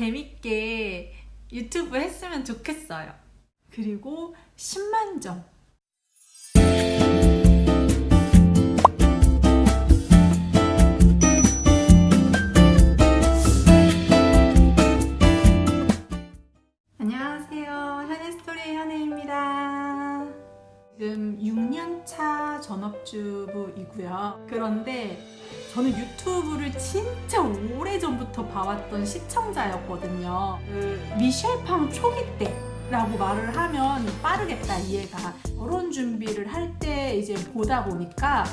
재밌게 유튜브 했으면 좋겠어요. 그리고 10만 점. 안녕하세요. 현이스토리의 현혜입니다. 지금 6년차 전업주부이고요. 그런데 저는 유튜브를 진짜 오래전부터 봐왔던 시청자였거든요. 그 미셸팜 초기 때 라고 말을 하면 빠르겠다 이해가. 결혼 준비를 할 때 이제 보다 보니까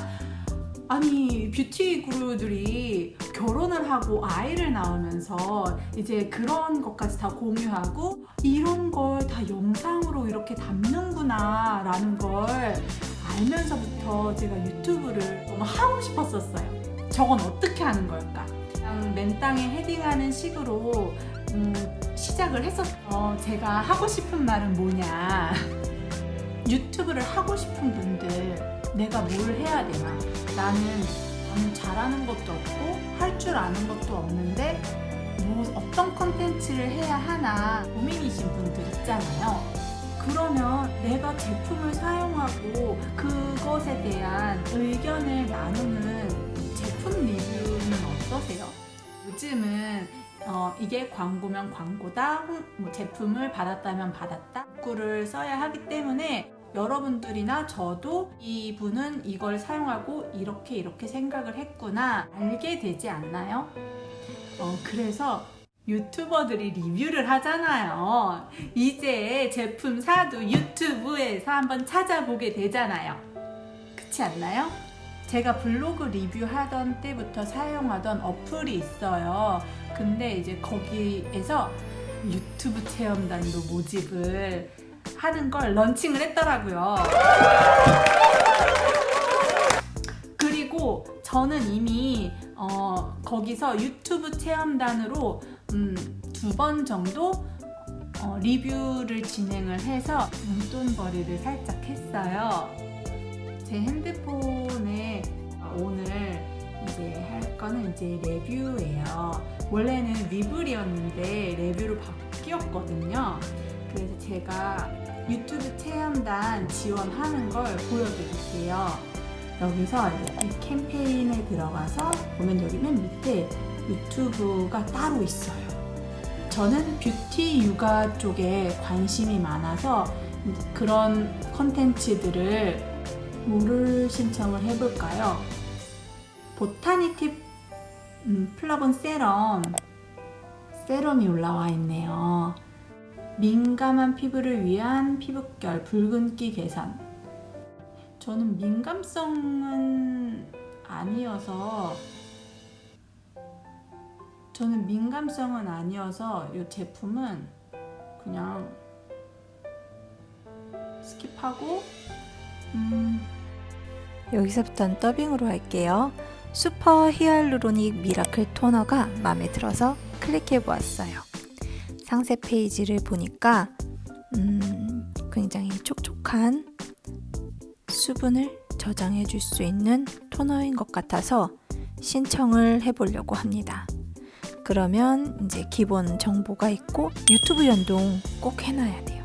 아니 뷰티 그루들이 결혼을 하고 아이를 낳으면서 이제 그런 것까지 다 공유하고 이런 걸 다 영상으로 이렇게 담는구나 라는 걸 알면서부터 제가 유튜브를 너무 하고 싶었었어요 저건 어떻게 하는 걸까? 그냥 맨땅에 헤딩하는 식으로 음, 시작을 했었어 제가 하고 싶은 말은 뭐냐? 유튜브를 하고 싶은 분들 내가 뭘 해야 되나? 나는 나는 잘하는 것도 없고 할 줄 아는 것도 없는데 뭐 어떤 컨텐츠를 해야 하나 고민이신 분들 있잖아요. 그러면 내가 제품을 사용하고 그것에 대한 의견을 나누는 제품 리뷰는 어떠세요? 요즘은 어, 이게 광고면 광고다, 홍- 뭐 제품을 받았다면 받았다, 문구를 써야 하기 때문에 여러분들이나 저도 이분은 이걸 사용하고 이렇게 이렇게 생각을 했구나 알게 되지 않나요? 어, 그래서 유튜버들이 리뷰를 하잖아요. 이제 제품 사도 유튜브에서 한번 찾아보게 되잖아요. 그렇지 않나요? 제가 블로그 리뷰하던 때부터 사용하던 어플이 있어요. 근데 이제 거기에서 유튜브 체험단도 모집을 하는 걸 런칭을 했더라고요. 그리고 저는 이미 어, 거기서 유튜브 체험단으로 음, 두 번 정도 어, 리뷰를 진행을 해서 용돈벌이를 살짝 했어요. 제 핸드폰에 오늘 이제 할 거는 이제 레뷰예요. 원래는 리뷰리였는데 레뷰로 바뀌었거든요. 그래서 제가 유튜브 체험단 지원하는 걸 보여드릴게요. 여기서 이 캠페인에 들어가서 보면 여기 맨 밑에 유튜브가 따로 있어요. 저는 뷰티 육아 쪽에 관심이 많아서 그런 컨텐츠들을 뭐를 신청을 해볼까요? 보타니팁 음, 플러본 세럼 세럼이 올라와 있네요. 민감한 피부를 위한 피부결 붉은기 개선. 저는 민감성은 아니어서 저는 민감성은 아니어서 이 제품은 그냥 스킵하고 음, 여기서부터는 더빙으로 할게요. 슈퍼 히알루로닉 미라클 토너가 마음에 들어서 클릭해 보았어요. 상세 페이지를 보니까 음, 굉장히 촉촉한 수분을 저장해 줄 수 있는 토너인 것 같아서 신청을 해 보려고 합니다. 그러면 이제 기본 정보가 있고 유튜브 연동 꼭 해놔야 돼요.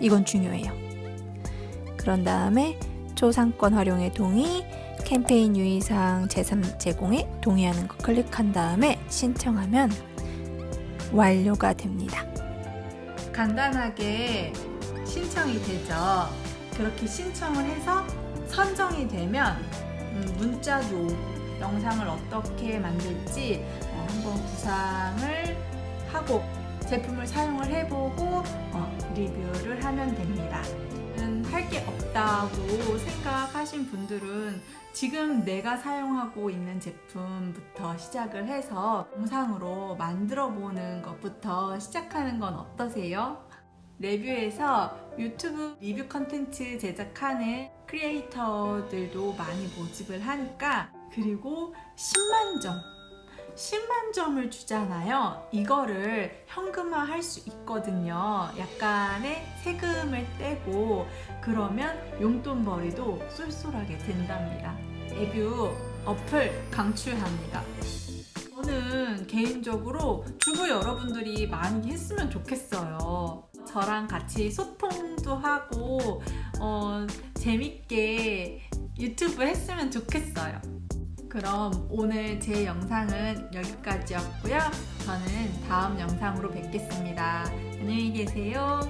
이건 중요해요. 그런 다음에 초 상권 활용에 동의, 캠페인 유의사항 제3 제공에 동의하는 거 클릭한 다음에 신청하면 완료가 됩니다. 간단하게 신청이 되죠. 그렇게 신청을 해서 선정이 되면 음, 문자도 영상을 어떻게 만들지 어, 한번 구상을 하고 제품을 사용을 해보고 어, 리뷰를 하면 됩니다. 할 게 없다고 생각하신 분들은 지금 내가 사용하고 있는 제품부터 시작을 해서 영상으로 만들어 보는 것부터 시작하는 건 어떠세요? 레뷰에서 유튜브 리뷰 컨텐츠 제작하는 크리에이터들도 많이 모집을 하니까 그리고 10만 점 10만 점을 주잖아요. 이거를 현금화 할 수 있거든요. 약간의 세금을 떼고 그러면 용돈벌이도 쏠쏠하게 된답니다. 레뷰 어플 강추합니다. 저는 개인적으로 주부 여러분들이 많이 했으면 좋겠어요. 저랑 같이 소통도 하고 어, 재밌게 유튜브 했으면 좋겠어요. 그럼 오늘 제 영상은 여기까지였고요. 저는 다음 영상으로 뵙겠습니다. 안녕히 계세요.